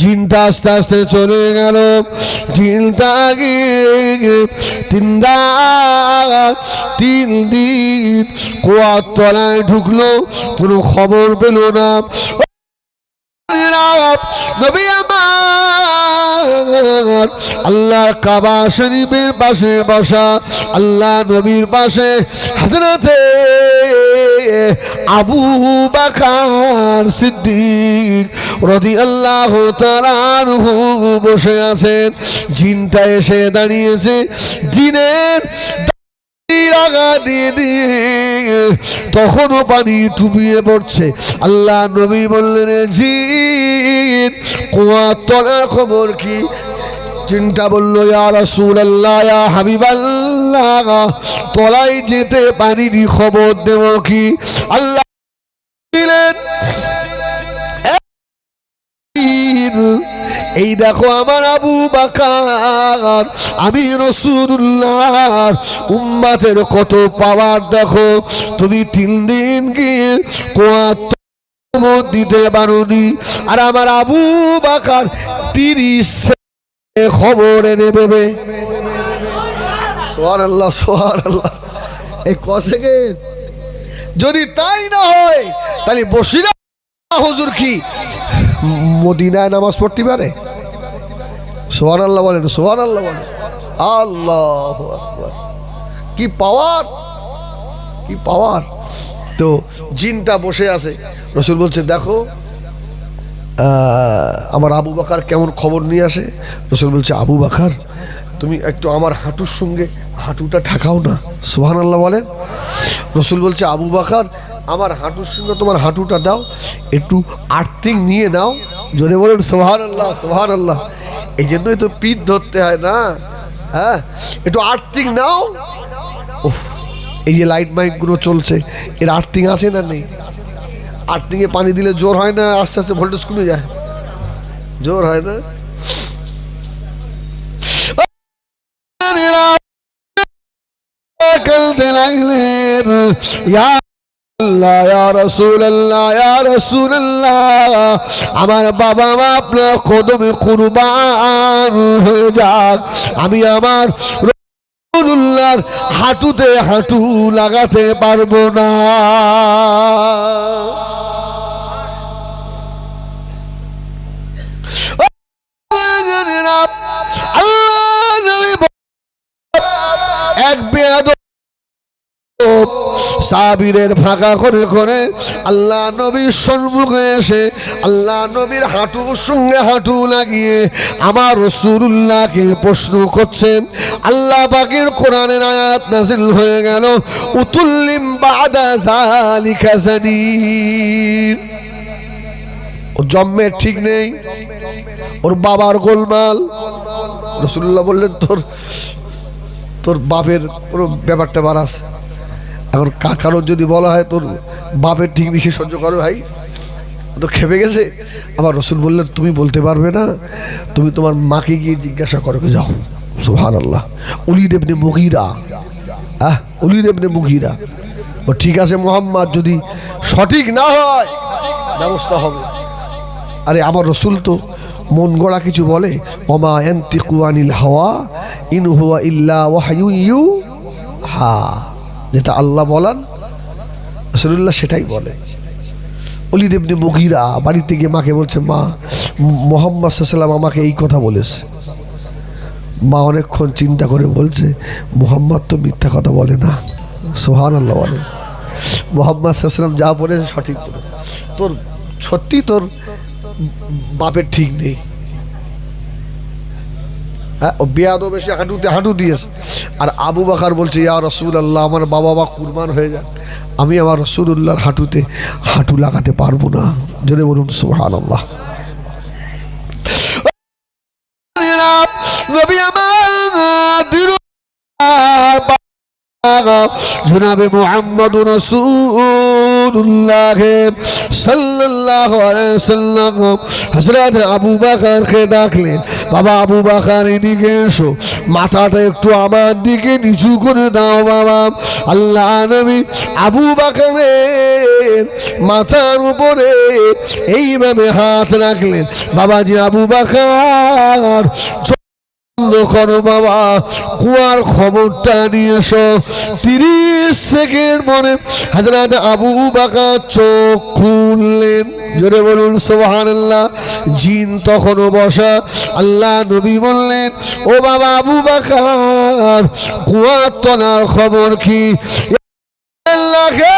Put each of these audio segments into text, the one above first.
জিনটা আস্তে আস্তে চলে গেল। জিনটা গিয়ে তিন দিন কুয়ার তলায় ঢুকলো, কোনো খবর পেল না। আল্লাহর কাবা শরীফের পাশে বসা, আল্লাহ নবীর পাশে হাজরতে আবু বাকার সিদ্দিক রদি আল্লাহ তালানহু বসে আছেন। জিনটা এসে দাঁড়িয়েছে। জিনের তখনও পানি টুপিয়ে পড়ছে। আল্লাহ নবী বললেন জিন, কুয়ার তলার খবর কি? চিন্তা বলল, ইয়া রাসূল আল্লাহ ইয়া হাবিব আল্লাহ তলায় যেতে পারিনি খবর দেব কি? আল্লাহ এই দেখো আমার আবু বাকার, আমি রসুল্লাহ উম্মাতের কত পাওয়ার দেখো। তুমি তিন দিন গিয়ে দিতে পারোনি? আর আমার আবু বাকার তিরিশ খবর এনে দেবে। সোহার আল্লাহ সোহার আল্লাহ এই কসেকে যদি তাই না হয়, তাহলে বসিরা হুজুর কি? মদিনায় নামাজ পড়তে পারে? সোহান আল্লাহ বলেন সোহান আল্লাহ বলেন। আল্লাহ। কি পাওয়ার? কি পাওয়ার? তো জিনটা বসে আছে। রসুল বলছে, দেখো আমার আবু বাকার কেমন খবর নিয়ে আসে? রসুল বলছে, আবু বাকার, তুমি একটু আমার হাঁটুর সঙ্গে হাঁটুটা ঠাকাও না। সোহান আল্লাহ বলেন রসুল বলছে, আবু বাকার, আমার হাঁটুর সঙ্গে তোমার হাঁটুটা দাও। একটু আর্থিং নিয়ে নাও। যদি বলেন সোহান আল্লাহ সোহান আল্লাহ এই জন্যই তো পিঠ ধরতে হয় না। হ্যাঁ একটু আর্থিং নাও। এই যে লাইট মাইকগুলো চলছে, এর আর্থিং আছে না নেই? আর্থিংয়ে পানি দিলে জোর হয় না? আস্তে আস্তে ভোল্টেজ কমে যায়। জোর হয় না? লাগলেন আমার বাবা মা আপনার কদমে কুরবান হয়ে যাক। আমি আমার হাঁটুতে হাঁটু লাগাতে পারব না। এক বেয়াদ সাবিরের ফাঁকা করে করে আল্লাহ নবীর সম্মুখে এসে আল্লাহ নবীর হাঁটুর সঙ্গে হাঁটু লাগিয়ে আমার রসুল্লাহকে প্রশ্ন করছেন আল্লাহ পাকের কোরআনের আয়াত নাজিল হয়ে গেল, উতুল্লিম বাদা জালিকা জানির। ওর জন্মের ঠিক নেই, ওর বাবার গোলমাল। রসুল্লাহ বললেন, তোর তোর বাপের কোনো ব্যাপারটা বার আছে? এখন কাকারও যদি বলা হয় তোর বাপের ঠিক সে সহ্য করো ভাই তো খেপে গেছে। আবার রসুল বললেন, তুমি বলতে পারবে না, তুমি তোমার মাকে গিয়ে জিজ্ঞাসা করো যাও। সুহান আল্লাহ উলি দেবনে মুগিরা, আহ উলি দেবনে মুগিরা। ও ঠিক আছে মোহাম্মদ, যদি সঠিক না হয়, ব্যবস্থা হবে। আরে আমার রসুল তো মন গড়া কিছু বলে, ওমা এন্তিকু আনিল হাওয়া, ইন হুয়া ইল্লা ওয়াহায়ু ইউ হা যেটা আল্লাহ বলান রসুল্লাহ সেটাই বলে। অলি দেবনে মুগিরা বাড়িতে গিয়ে মাকে বলছে, মা, মোহাম্মদ সাল্লাম আমাকে এই কথা বলেছে। মা অনেকক্ষণ চিন্তা করে বলছে, মোহাম্মদ তো মিথ্যা কথা বলে না। সোহান আল্লাহ বলে। মোহাম্মদ সাল্লাম যা বলেছে সঠিক বলেছে। তোর সত্যি তোর বাপের ঠিক নেই। হ্যাঁ বেয়াদব হাঁটুতে হাঁটু দিয়েছে আর আবু বাকার বলছে, ইয়া রসুল আল্লাহ আমার বাবা বা কুরবান হয়ে যান। আমি আমার রসুল্লাহর হাঁটুতে হাঁটু লাগাতে পারব না। যদি বলুন সুহান আল্লাহ জনাবে মোহাম্মদ মাথাটা একটু দিকে নিচু করে দাও বাবা। আল্লাহ আবু মাথার উপরে এইভাবে হাত রাখলেন। বাবাজি আবু বাকার বন্ধ করো বাবা কুয়ার খবরটা নিয়ে এসো। তিরিশ সেকেন্ড পরে হাজরাত আবু বাকা চোখ খুললেন। জোরে বলুন সোহান আল্লাহ জিন তখনও বসা। আল্লাহ নবী বললেন, ও বাবা আবু বাকার, কুয়ার তলার খবর কি? আল্লাহকে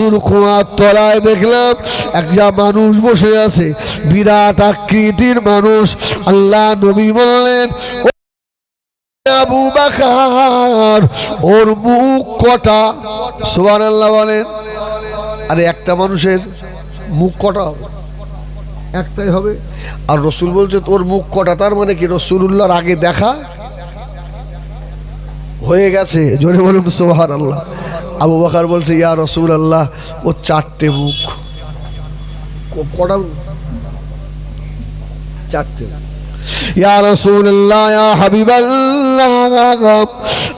হুজুর কুয়ার তলায় দেখলাম একটা মানুষ বসে আছে। বিরাট আকৃতির মানুষ। আল্লাহ নবী বললেন আবু বাকার, ওর মুখ কটা? সোহান আল্লাহ বলেন, আরে একটা মানুষের মুখ কটা হবে? একটাই হবে? আর রসুল বলছে, তোর মুখ কটা? তার মানে কি রসুল্লাহর আগে দেখা হয়ে গেছে? জোরে বলুন সোহার আল্লাহ আবু বাকার বলছে, ইয়া রসুল আল্লাহ ও চারটে মুখ। কটা? চারটে ইয়া রসুল্লাহ ইয়া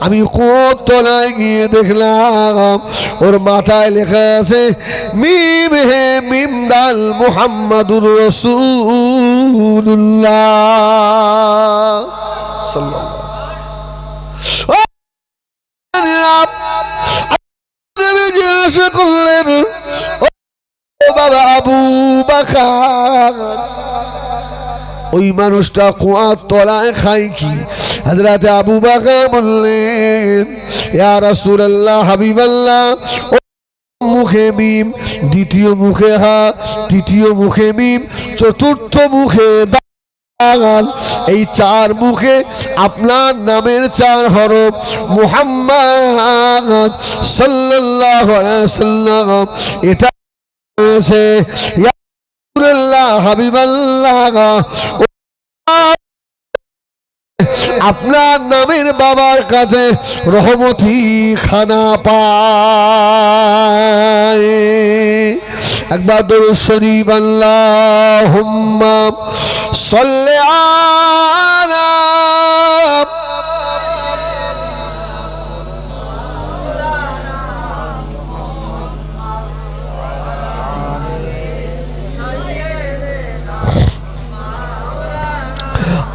আমি কোতলায় গিয়ে দেখলাম, ওর মাথায় লেখা আছে, মিম হে মিম দাল মুহাম্মাদুর রসুল্লাহ সাল্লাল্লাহু ওই মানুষটা কুয়ার তলায় খায় কি? হাজরাতে আবু বাকার বললেন, ইয়া হাবিবাল্লাহ। মুখে মিম, দ্বিতীয় মুখে হা, তৃতীয় মুখে মিম, চতুর্থ মুখে এই চার মুখে আপনার নামের চার হরফ মুহাম্মদ সাল্লাল্লাহু আলাইহি সাল্লাম। এটা হয়েছে ইয়া হাবিবাল্লাহ আপনার নামের বাবার কাছে রহমতি খানা পায়। একবার দরুদ শরীফ আল্লাহ হুম্মা সল্লে আলা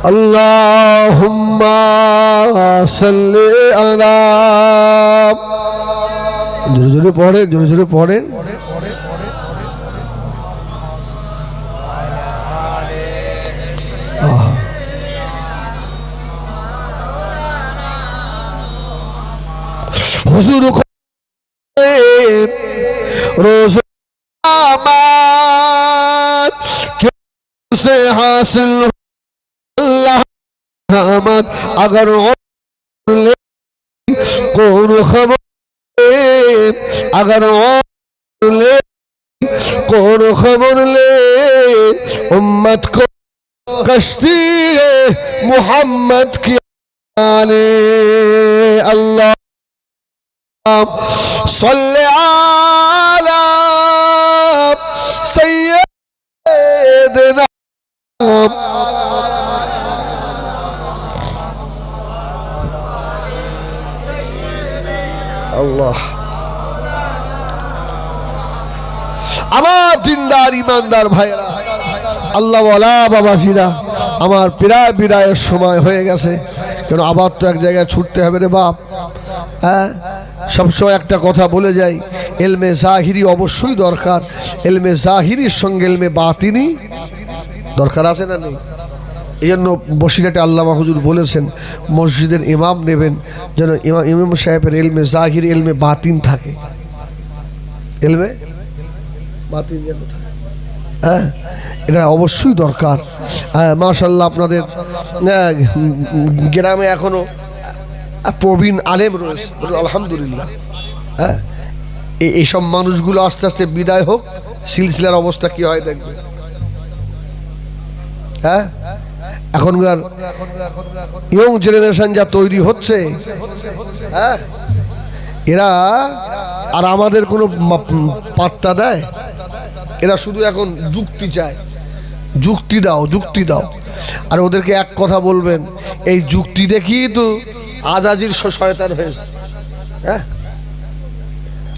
اللهم صل على জোরে জোরে পড়েন জোরে জোরে পড়েন। হুজুর রোজ কে হাসিল قامت اگر کون خبر اگر لے کون خبر لے امت کو کشتی محمد کی آلے اللہ صلی اللہ দিনদার ইমানদার ভাইরা আল্লাহ বলা বাবাজিরা, আমার প্রায় বিদায়ের সময় হয়ে গেছে। কেন আবার তো এক জায়গায় ছুটতে হবে রে বাপ? হ্যাঁ? সবসময় একটা কথা বলে যাই, এলমে জাহিরি অবশ্যই দরকার। এলমে জাহিরির সঙ্গে এলমে বাতিনি দরকার আছে না নেই? এই জন্য বসিরাটে আল্লামা হুজুর বলেছেন, মসজিদের ইমাম নেবেন যেন ইমাম ইমাম সাহেবের এলমে জাহির, এলমে বাতিন থাকে। এলমে? হ্যাঁ এটা অবশ্যই দরকার। হ্যাঁ মাশাল্লাহ আপনাদের হ্যাঁ, গ্রামে এখনও প্রবীণ আলেম রয়েছে। আলহামদুলিল্লাহ। হ্যাঁ এই- এইসব মানুষগুলো আস্তে আস্তে বিদায় হোক সিলসিলার অবস্থা কি হয় দেখবে হ্যাঁ এখনকার ইয়ং জেনারেশন যা তৈরি হচ্ছে হ্যাঁ এরা আর আমাদের কোনো পাত্তা দেয়? এরা শুধু এখন যুক্তি চায়। যুক্তি দাও যুক্তি দাও। আর ওদেরকে এক কথা বলবেন, এই যুক্তি দেখিয়ে তো আজাজির শয়তান হয়েছে। হ্যাঁ?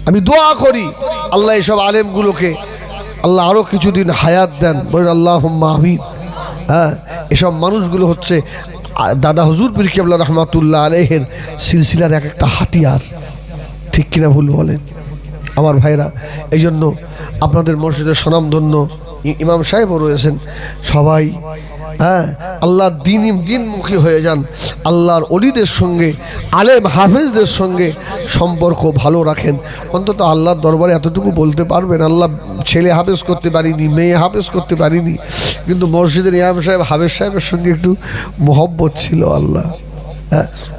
আমি দোয়া করি আল্লাহ এইসব আলেমগুলোকে, আল্লাহ আরও কিছুদিন হায়াত দেন। বলেন আল্লাহ আমিন। হ্যাঁ? এসব মানুষগুলো হচ্ছে দাদা হজুর পীর কেবলা রহমাতুল্লাহ আলহের সিলসিলার এক একটা হাতিয়ার। ঠিক কিনা ভুল বলেন? আমার ভাইরা। এই জন্য আপনাদের মসজিদের স্বনামধন্য ই- ইমাম সাহেবও রয়েছেন। সবাই হ্যাঁ আল্লাহ দিন দিনমুখী হয়ে যান। আল্লাহর অলিদের সঙ্গে, আলেম হাফেজদের সঙ্গে সম্পর্ক ভালো রাখেন। অন্তত আল্লাহর দরবারে এতটুকু বলতে পারবেন, আল্লাহ ছেলে হাফেজ করতে পারিনি, মেয়ে হাফেজ করতে পারিনি। কিন্তু মসজিদের ইমাম সাহেব, হাফেজ সাহেবের সঙ্গে একটু মহব্বত ছিল আল্লাহ।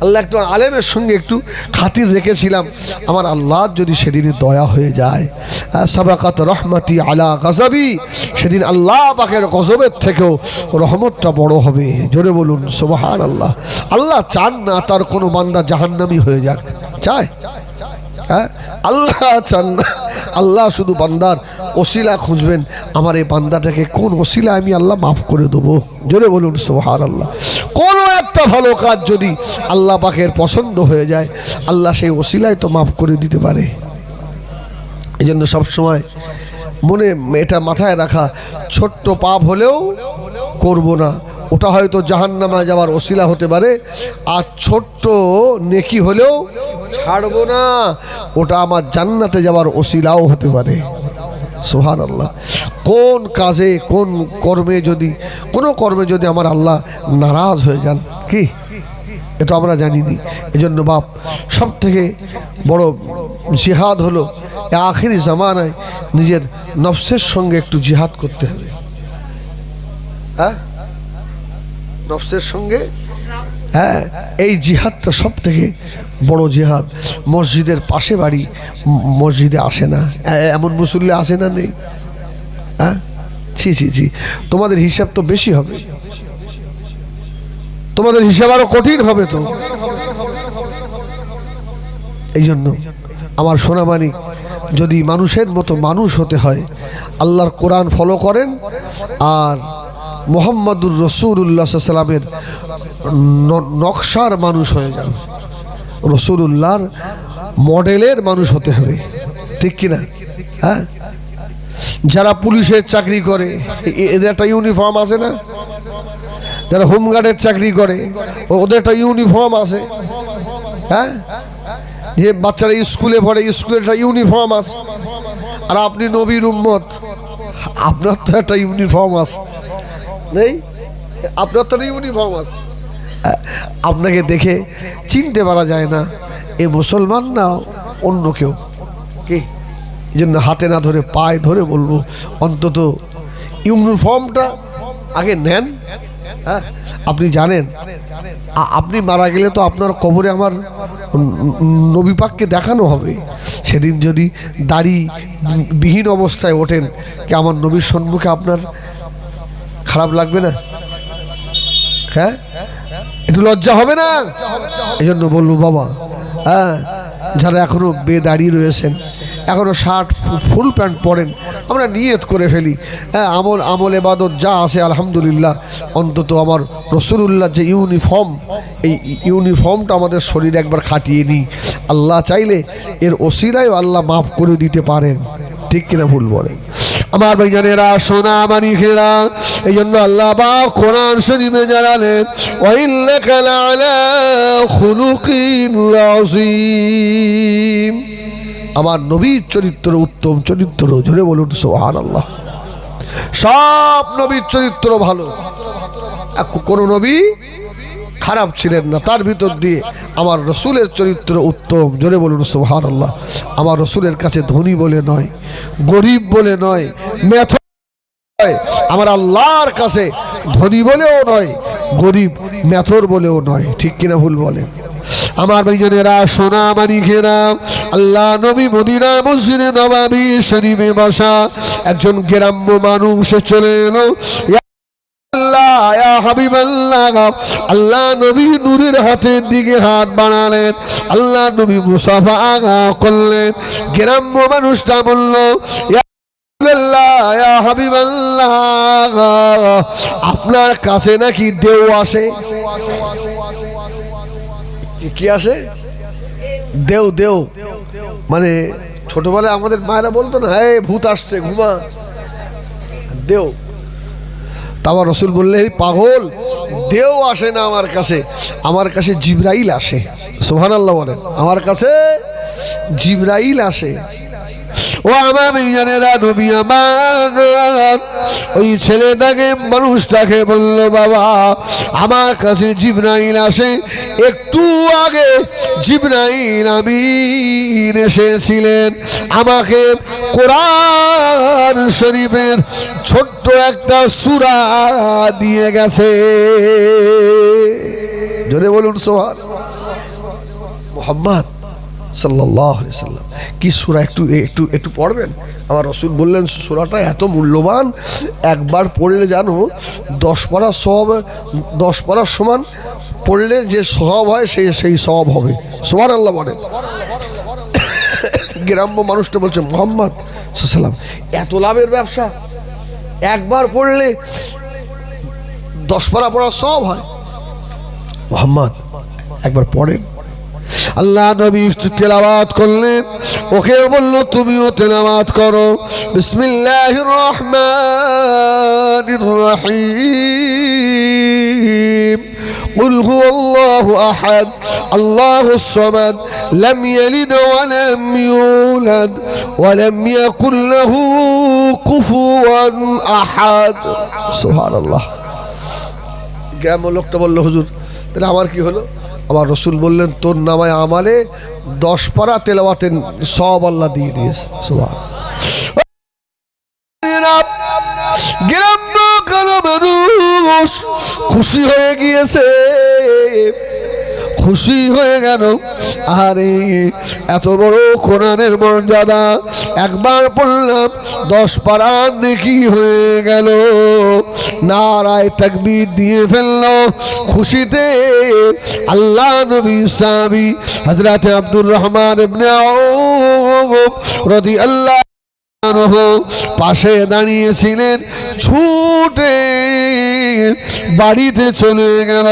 আল্লাহ একটু আলেমের সঙ্গে একটু খাতির রেখেছিলাম। আমার আল্লাহ যদি সেদিন দয়া হয়ে যায় হ্যাঁ, সাবাকাত রহমাতি আলা গজাবি সেদিন আল্লাহ পাকের গজবের থেকেও রহমতটা বড় হবে। জোরে বলুন সোবাহার আল্লাহ আল্লাহ চান না তার কোনো মান্না জাহান্নামি হয়ে যাক। চায়? হ্যাঁ? আল্লাহ চান, আল্লাহ শুধু বান্দার ওসিলা খুঁজবেন। আমার এই বান্দাটাকে কোন ওসিলা আমি আল্লাহ মাফ করে দেবো? জোরে বলুন সোহার আল্লাহ কোনো একটা ভালো কাজ যদি আল্লাহ পাকের পছন্দ হয়ে যায়, আল্লাহ সেই ওসিলায় তো মাফ করে দিতে পারে। এই জন্য সবসময় মনে এটা মাথায় রাখা, ছোট্ট পাপ হলেও করব না। ওটা হয়তো জাহান্নামায় যাওয়ার ওসিলা হতে পারে। আর ছোট্ট নেকি হলেও ছাড়বো না, ওটা আমার জান্নাতে যাওয়ার ওসিলাও হতে পারে। সোহান আল্লাহ কোন কাজে, কোন কর্মে যদি, কোনো কর্মে যদি আমার আল্লাহ নারাজ হয়ে যান, কি? এটা আমরা জানিনি। এজন্য বাপ সব থেকে বড় জিহাদ হলো আখেরি জামানায় নিজের নফসের সঙ্গে একটু জিহাদ করতে হবে। হ্যাঁ? নফসের সঙ্গে? হ্যাঁ এই জিহাদটা সব থেকে বড় জিহাদ। মসজিদের পাশে বাড়ি মসজিদে আসে না। এমন মুসল্লি আসে না নেই। হ্যাঁ? ছি ছি ছি। তোমাদের হিসাব তো বেশি হবে। তোমাদের হিসাব আরও কঠিন হবে তো। এই জন্য আমার সোনামানিক যদি মানুষের মতো মানুষ হতে হয়, আল্লাহর কোরআন ফলো করেন, আর মোহাম্মদুর রসুল্লাহ সাল্লামের নকশার মানুষ হয়ে যান। রসুল্লাহর মডেলের মানুষ হতে হবে। ঠিক কিনা? হ্যাঁ? যারা পুলিশের চাকরি করে এদের একটা ইউনিফর্ম আছে না? যারা হোমগার্ডের চাকরি করে ওদের একটা ইউনিফর্ম আছে। হ্যাঁ? যে বাচ্চারা স্কুলে পড়ে, স্কুলে একটা ইউনিফর্ম আছে। আর আপনি নবীর উম্মত, আপনার তো একটা ইউনিফর্ম আছে। নেই? আপনার তো ইউনিফর্ম আছে। আপনাকে দেখে চিনতে পারা যায় না, এ মুসলমান না অন্য কেউ। কে? এই জন্য হাতে না ধরে, পায়ে ধরে বলব, অন্তত ইউনিফর্মটা আগে নেন। হ্যাঁ? আপনি জানেন। আপনি মারা গেলে তো আপনার কবরে আমার ন- ন- নবী পাককে দেখানো হবে। সেদিন যদি দাড়ি বিহীন অবস্থায় ওঠেন, কি আমার নবীর সম্মুখে আপনার খারাপ লাগবে না? হ্যাঁ? একটু লজ্জা হবে না? এই জন্য বলব, বাবা হ্যাঁ যারা এখনও এখনও বেদাঁড়িয়ে রয়েছেন, এখনও শার্ট, ফুল প্যান্ট পরেন, আমরা নিয়ত করে ফেলি। হ্যাঁ আমল আমল এবাদত যা আছে, আলহামদুলিল্লাহ, অন্তত আমার রসুল্লাহ যে ইউনিফর্ম, এই ইউনিফর্মটা আমাদের শরীরে একবার খাটিয়ে নিই। আল্লাহ চাইলে এর ওসিরাও আল্লাহ মাফ করে দিতে পারেন। ঠিক কিনা ভুল বলেন? আমার ভাইজানেরা সোনা মানিকেরা এই জন্য আল্লাহ বা কোরআন শরীফে খুলুকিন আমার নবীর চরিত্র উত্তম চরিত্র, জোরে বলুন সোহান আল্লাহ সব নবীর চরিত্র ভালো। কোন নবী খারাপ ছিলেন না। তার ভিতর দিয়ে আমার রসুলের চরিত্র উত্তম। জোরে বলুন সোহান আল্লাহ আমার রসুলের কাছে ধনী বলে নয়, গরিব বলে নয়, মেথ আমার আল্লাহর কাছে ধনী বলেও নয়, গরিব মেথর বলেও নয়। ঠিক কিনা ভুল বলেন? আমার ভাইজনেরা, সোনা মানিকেরা আল্লাহ নবী মদিনা মসজিদে নবাবী শরীফে বসা, একজন গ্রাম্য মানুষ চলে এলো। আল্লাহ আপনার কাছে নাকি দেও আসে? কি আসে? দেও দেও। মানে ছোটবেলায় আমাদের মায়েরা বলতো না হ্যাঁ ভূত আসছে, ঘুমা। দেও। তারপর রসুল বললে "এই পাগল, দেও আসে না আমার কাছে। আমার কাছে জিব্রাইল আসে সোহান আল্লাহ বলেন। আমার কাছে জিব্রাইল আসে। ও আমার মেয়েরা নবী আমার। ওই ছেলেটাকে, মানুষটাকে বলল, বাবা, আমার কাছে জিব্রাইল আসে। একটু আগে জিব্রাইল আমি এসেছিলেন। আমাকে কোরআন শরীফের ছোট্ট একটা সুরা দিয়ে গেছে। জোরে বলুন সোহান মোহাম্মদ সাল্লাহ কি সুরা? একটু একটু একটু পড়বেন? আমার রসুল বললেন, সুরাটা এত মূল্যবান, একবার পড়লে জানো, দশ পাড়া সব দশ পাড়ার সমান পড়লে যে সব হয়, সেই সেই সব হবে। সোহান আল্লাহ বলেন। গ্রাম্য মানুষটা বলছে, মোহাম্মদ সাল্লাম, এত লাভের ব্যবসা? একবার পড়লে দশ পাড়া পড়া সব হয়? মোহাম্মদ, একবার পড়েন। আল্লাহ নবী একটু তেলাওয়াত করলেন ওকে বলল তুমিও তেলাওয়াত করো বিসমিল্লাহ রহমান রহিম قل هو الله أحد الله الصمد لم يلد ولم يولد ولم يكن له كفوا أحد سبحان الله গ্রাম্য লোকটা বললো হুজুর তাহলে আমার কি হলো আমার রসুল বললেন, তোর নামায় আমালে দশ পারা তেলাওয়াতে সব আল্লাহ দিয়ে দিয়েছে। কালো খুশি হয়ে গিয়েছে। খুশি হয়ে গেল। আরে, এত বড় কোরআনের মর্যাদা। একবার পড়লাম, দশ পাড়ার নেকি হয়ে গেল। নারায় তাকবীর দিয়ে ফেলল। খুশিতে আল্লাহ নবী সাবি হজরত আব্দুর রহমান ইবনে আউফ রদি আল্লাহ আনহু পাশে দাঁড়িয়েছিলেন, ছুটে বাড়িতে চলে গেল।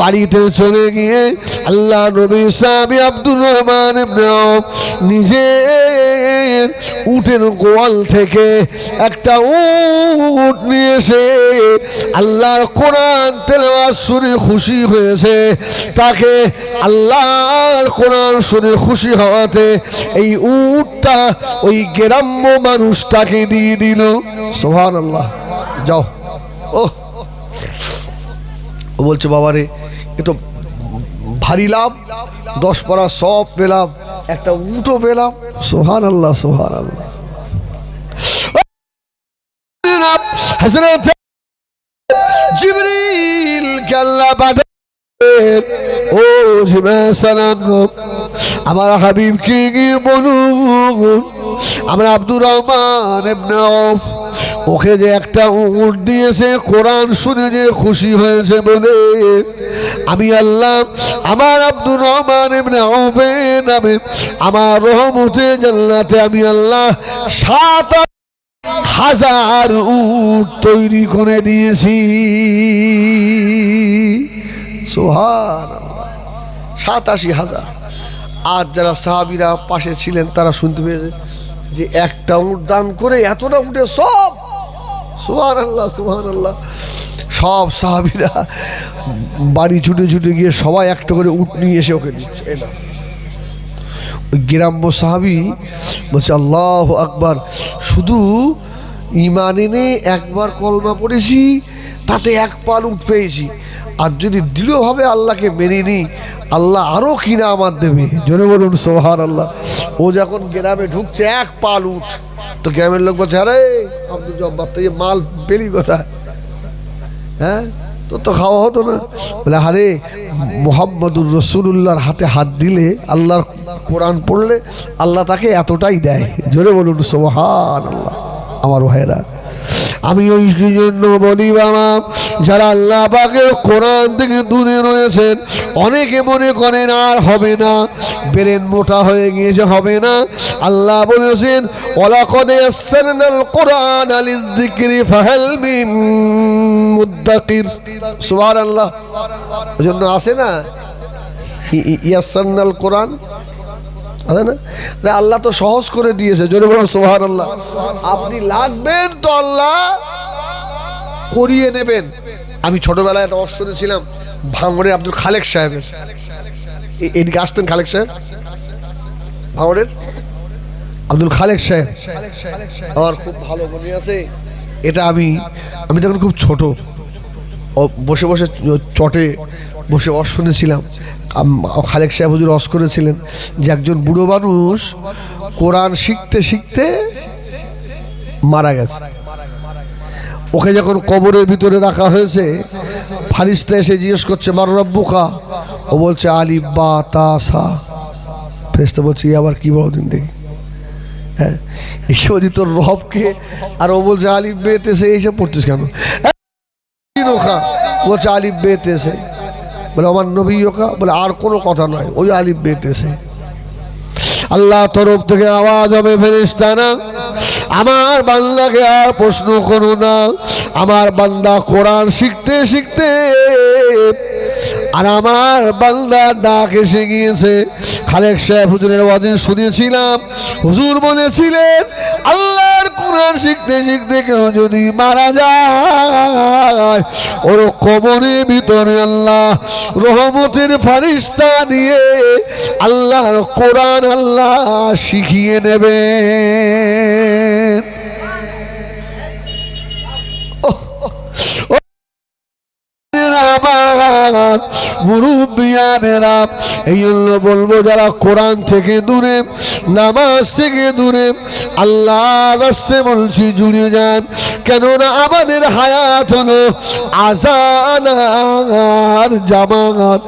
বাড়িতে চলে গিয়ে আল্লাহ নবী সাহাবি আব্দুর রহমান ইবনে আউফ উটের গোয়াল থেকে একটা উট নিয়ে এসে আল্লাহর কোরআন তেলাওয়াত শুনে খুশি হয়েছে। তাকে আল্লাহর কোরআন শুনে খুশি হওয়াতে এই উটটা ওই গ্রাম্য মানুষটাকে দিয়ে দিল। সোহান আল্লাহ যাও। ও ও বলছে, বাবারে, এ তো ভারী লাভ, দশ পারা সব পেলাম, একটা উঠো পেলাম। সোহান আল্লাহ সোহান আল্লাহ জিবরিল কে ও সালাম। আমার হাবিবকে গিয়ে বলুন? আমরা আব্দুর রহমান ওকে যে একটা উট দিয়েছে, কোরআন শুনে যে খুশি হয়েছে বলে। আমি আল্লাহ, আমার আব্দুর রহমান ইবনে আউফের নামে আমার রহমতে জান্নাতে আমি আল্লাহ সাত হাজার উট তৈরি করে দিয়েছি। সোহান সাতাশি হাজার। আর যারা সাহাবিরা পাশে ছিলেন, তারা শুনতে পেয়েছে যে একটা উট দান করে এতটা উঠে সব সব সাহাবিরা বাড়ি ছুটে ছুটে গিয়ে সবাই একটা করে উট নিয়ে এসে ওকে দিচ্ছে গ্রাম্য সাহাবি বলছে, আল্লাহ আকবার। শুধু ইমান এনে একবার কলমা পড়েছি, তাতে এক পাল উঠ পেয়েছি। আর যদি দৃঢ়ভাবে আল্লাহকে মেনে নিই, আল্লাহ আরও কিনা আমার দেবে। জোরে বলুন সোহার আল্লাহ ও যখন গ্রামে ঢুকছে, এক পাল উঠ তো গ্রামের লোক বলছে, আরে আব্দুল জব্বার তো মাল পেলি কোথায়? হ্যাঁ? তোর তো খাওয়া হতো না। বলে, আরে, মোহাম্মদুর রসুল্লাহর হাতে হাত দিলে আল্লাহর কোরআন পড়লে আল্লাহ তাকে এতটাই দেয়। জোরে বলুন সোহান আল্লাহ আমার ভাইরা আমি ওই জন্য বলি, বাবা, যারা আল্লাহ পাকের কোরআন থেকে দূরে রয়েছেন, অনেকে মনে করেন আর হবে না, ব্রেন মোটা হয়ে গিয়েছে, হবে না। আল্লাহ বলেছেন ওলাকদ কোরআন আলিযিকরি ফাহাল মিন মুদ্দাকির সুবহানাল্লাহ। ওই জন্য আসে না? ই- ই- কোরআন আল্লাহ তো সহজ করে দিয়েছে। জোরে বলুন সোহান আল্লাহ আপনি লাগবেন তো আল্লাহ, করিয়ে নেবেন। আমি ছোটবেলায় একটা অস্ত্রে ছিলাম ভাঙড়ের আব্দুল খালেক সাহেবের। এদিকে আসতেন খালেক সাহেব? ভাঙড়ের? আব্দুল খালেক সাহেব। আমার খুব ভালো মনে আছে। এটা আমি আমি তখন খুব ছোট বসে বসে চটে বসে অস শুনেছিলাম। খালেক সাহেব হুজুর অস করেছিলেন যে একজন বুড়ো মানুষ কোরআন শিখতে শিখতে মারা গেছে। ওকে যখন কবরের ভিতরে রাখা হয়েছে, ফারিস্তা এসে জিজ্ঞেস করছে, মার রব্বুকা? ও বলছে আলি বা, তা, সা। ফেরেশতা বলছে, "এ আবার কি বড় দিন দেখি। হ্যাঁ এসে তোর রবকে, আর ও বলছে, আলিফ বেতে সে এইসব পড়ছিস কেন? বলছে, আলিফ বেতেছে বলে, আমার নবী ওখা বলে, আর কোনো কথা নয়, ওই আলিফ বেতেছে। আল্লাহ তরফ থেকে আওয়াজ হবে ফেরিস্তানা আমার বান্দাকে আর প্রশ্ন করো না, আমার বান্দা কোরআন শিখতে শিখতে আর আমার বান্দা ডাক এসে গিয়েছে। খালেক সাহেব হুজুরের ওয়াদিন শুনেছিলাম। হুজুর বলেছিলেন, আল্লাহর কোরআন শিখতে শিখতে কেউ যদি মারা যায়, ওর কবরের ভিতরে আল্লাহ রহমতের ফারিস্তা দিয়ে আল্লাহর কোরআন আল্লাহ শিখিয়ে নেবে আমার মুরব্বিয়ানেরা এই জন্য বলব যারা কোরআন থেকে দূরে, নামাজ থেকে দূরে আল্লাহ রাস্তে বলছি জুড়ে যান, কেননা আমাদের হায়াত হলো আজান আর জামাত।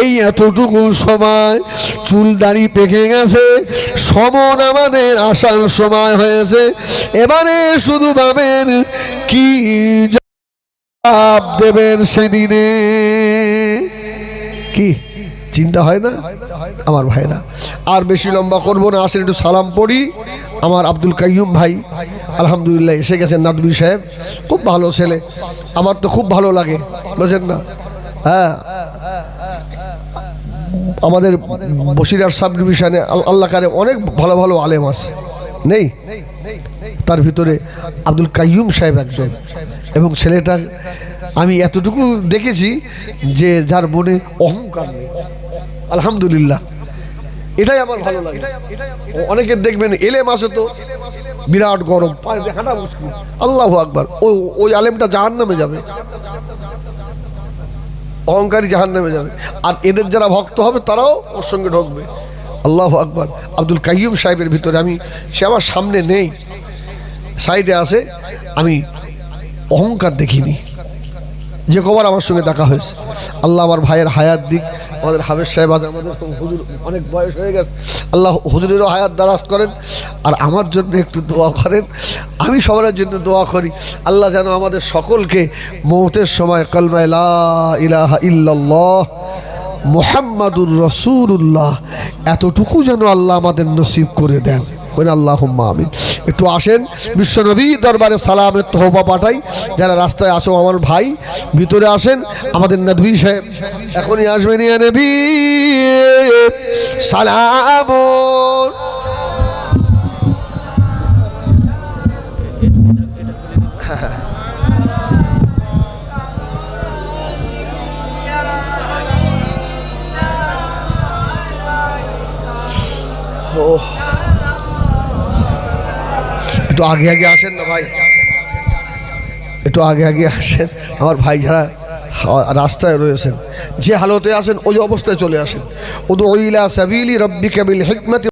এই এতটুকু সময় চুল দাড়ি পেকে গেছে, সমন আমাদের আসার সময় হয়েছে। এবারে শুধু ভাবেন, কি জবাব দেবেন সেদিনে? কি? চিন্তা হয় না? আমার ভাইরা। আর বেশি লম্বা করব না, আসেন একটু সালাম পড়ি। আমার আব্দুল কাইয়ুম ভাই, আলহামদুলিল্লাহ, এসে গেছেন নাদবি সাহেব। খুব ভালো ছেলে। আমার তো খুব ভালো লাগে বুঝলেন না? হ্যাঁ। আমাদের বসিরার সাব ডিভিশনে আল- আল্লাহ কারে অনেক ভালো ভালো আলেম আছে। নেই? তার ভিতরে আব্দুল কাইয়ুম সাহেব একজন। এবং ছেলেটা আমি এতটুকু দেখেছি যে যার মনে অহংকার নেই। আলহামদুলিল্লাহ। এটাই আমার ভালো লাগে। অনেকে দেখবেন এলে মাসে তো, বিরাট গরম, পায়ে দেখাটা মুশকিল। আল্লাহ আকবার। ওই ওই আলেমটা জাহান নামে যাবে। অহংকারী জাহান নামে যাবে। আর এদের যারা ভক্ত হবে, তারাও ওর সঙ্গে ঢুকবে। আল্লাহ আকবর। আব্দুল কাইয়ুম সাহেবের ভিতরে আমি, সে আমার সামনে নেই। সাইডে আছে, আমি অহংকার দেখিনি। যে কবার আমার সঙ্গে দেখা হয়েছে। আল্লাহ আমার ভাইয়ের হায়াত দিক। আমাদের হাবের সাহেব আজ আমাদের হুজুর অনেক বয়স হয়ে গেছে। আল্লাহ হুজুরেরও হায়াত দারাজ করেন। আর আমার জন্য একটু দোয়া করেন। আমি সবার জন্য দোয়া করি। আল্লাহ যেন আমাদের সকলকে মৌতের সময় কলমায় লা ইলাহা মোহাম্মদুর রসুল্লাহ এতটুকু যেন আল্লাহ আমাদের নসিব করে দেন। বলেন আল্লাহ আমিন। একটু আসেন, বিশ্বনবী দরবারে সালামের তহবা পাঠাই। যারা রাস্তায় আসো আমার ভাই, ভিতরে আসেন। আমাদের নদী সাহেব, এখনই আসবেন, ইয়া নবী। সালাম। ও একটু আগে আগে আসেন না ভাই? একটু আগে আগে আসেন। আমার ভাই যারা রাস্তায় রয়েছেন। যে হালতে আসেন, ওই অবস্থায় চলে আসেন। তো ওইলা সাবিলি রব্বি কাবিল হিকমতি